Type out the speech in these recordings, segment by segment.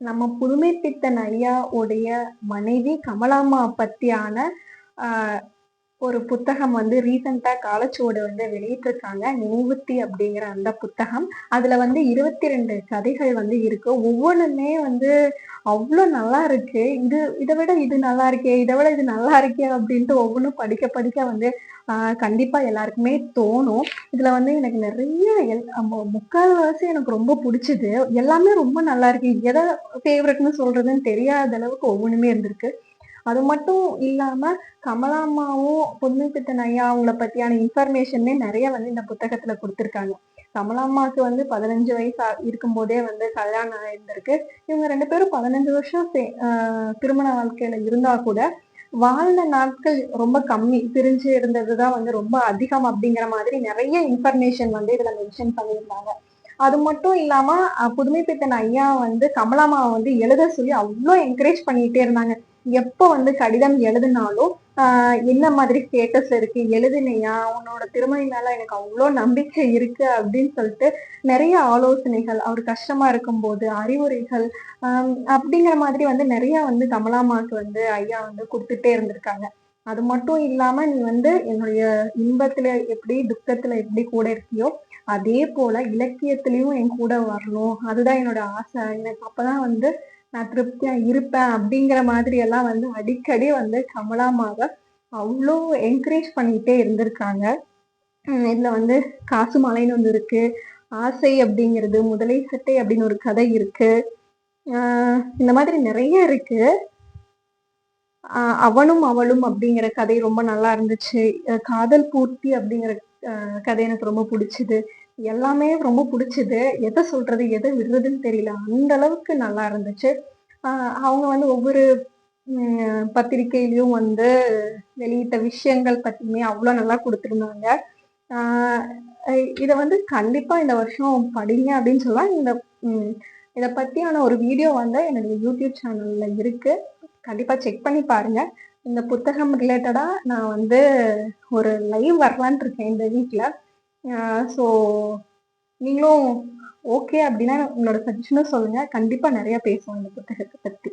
நம்ம புதுமை பித்தன் ஐயா உடைய மனைவி கமலாம்மா பத்தியான ஆஹ், ஒரு புத்தகம் வந்து ரீசெண்டாக காலச்சுவடு வந்து வெளியிட்டிருக்காங்க. நினைவுத்தி அப்படிங்கிற அந்த புத்தகம். அதில் வந்து இருபத்தி ரெண்டு கதைகள் வந்து இருக்கு. ஒவ்வொன்றுமே வந்து அவ்வளோ நல்லா இருக்கு. இது இதை விட இது நல்லா இருக்கே இதை விட இது நல்லா இருக்கே அப்படின்ட்டு ஒவ்வொன்றும் படிக்க படிக்க வந்து கண்டிப்பாக எல்லாருக்குமே தோணும். இதில் வந்து எனக்கு நிறைய எல் மு- முக்கால்வாசி எனக்கு ரொம்ப பிடிச்சது. எல்லாமே ரொம்ப நல்லா இருக்கு. எதை ஃபேவரட்னு சொல்றதுன்னு தெரியாத அளவுக்கு ஒவ்வொன்றுமே இருந்திருக்கு. அது மட்டும் இல்லாம கமலாம்மாவும் புதுமை பித்தன் ஐயா அவங்கள பத்தியான இன்ஃபர்மேஷனே நிறைய வந்து இந்த புத்தகத்துல கொடுத்துருக்காங்க. கமலாம்மாவுக்கு வந்து பதினஞ்சு வயசு இருக்கும் இருக்கும்போதே வந்து கல்யாணம் ஆயிருந்திருக்கு. இவங்க ரெண்டு பேரும் பதினஞ்சு வருஷம் சே- திருமண வாழ்க்கையில இருந்தா கூட வாழ்ந்த நாட்கள் ரொம்ப கம்மி. பிரிஞ்சு இருந்ததுதான் வந்து ரொம்ப அதிகம் அப்படிங்கிற மாதிரி நிறைய இன்ஃபர்மேஷன் வந்து இதுல மென்ஷன் பண்ணியிருந்தாங்க. அது மட்டும் இல்லாம புதுமை பித்தன் ஐயா வந்து கமலாமாவை வந்து எழுத சொல்லி அவ்வளோ என்கரேஜ் பண்ணிட்டே இருந்தாங்க. எப்போ வந்து கடிதம் எழுதினாலும் ஆஹ், என்ன மாதிரி ஸ்டேட்டஸ் இருக்கு எழுதினையா உன்னோட திறமை மேல எனக்கு அவ்வளோ நம்பிக்கை இருக்கு அப்படின்னு சொல்லிட்டு நிறைய ஆலோசனைகள் அவர் கஷ்டமா இருக்கும்போது அறிவுரைகள் ஆஹ், அப்படிங்கிற மாதிரி வந்து நிறைய வந்து கமலாமாக்கு வந்து ஐயா வந்து கொடுத்துட்டே இருந்திருக்காங்க. அது மட்டும் இல்லாம நீ வந்து என்னுடைய இன்பத்துல எப்படி துக்கத்துல எப்படி கூட இருக்கியோ அதே போல இலக்கியத்திலயும் என் கூட வரணும். அதுதான் என்னோட ஆசை. எனக்கு அப்பதான் வந்து நான் திருப்தியா இருப்பேன் அப்படிங்கிற மாதிரி எல்லாம் வந்து அடிக்கடி வந்து கமலாமாக அவ்வளோ என்கரேஜ் பண்ணிட்டே இருந்திருக்காங்க. இதுல வந்து காசு மலைன்னு ஒன்று இருக்கு. ஆசை அப்படிங்கிறது முதலை சட்டை அப்படின்னு ஒரு கதை இருக்கு. ஆஹ் இந்த மாதிரி நிறைய இருக்கு. அவனும் அவளும் அப்படிங்கிற கதை ரொம்ப நல்லா இருந்துச்சு. காதல் பூர்த்தி அப்படிங்கிற ஆஹ் கதை எனக்கு ரொம்ப பிடிச்சது. எல்லாமே ரொம்ப பிடிச்சது. எதை சொல்றது எதை விடுறதுன்னு தெரியல. அந்த அளவுக்கு நல்லா இருந்துச்சு. அவங்க வந்து ஒவ்வொரு பத்திரிகையிலையும் வந்து வெளியிட்ட விஷயங்கள் பற்றியுமே அவ்வளோ நல்லா கொடுத்துருந்தாங்க. இதை வந்து கண்டிப்பாக இந்த வருஷம் படிங்க அப்படின்னு சொல்லலாம் இந்த இதை பற்றியான ஒரு வீடியோ வந்து என்னுடைய யூடியூப் சேனலில் இருக்குது கண்டிப்பாக செக் பண்ணி பாருங்கள் இந்த புத்தகம் ரிலேட்டடாக நான் வந்து ஒரு லைவ் வரலான் இருக்கேன் இந்த வீட்டில் ஸோ நீங்களும் ஓகே அப்படின்னா உங்களோட சஜஷனும் சொல்லுங்க. கண்டிப்பாக நிறைய பேசுவோம் இந்த புத்தகத்தை பற்றி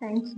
தேங்க்யூ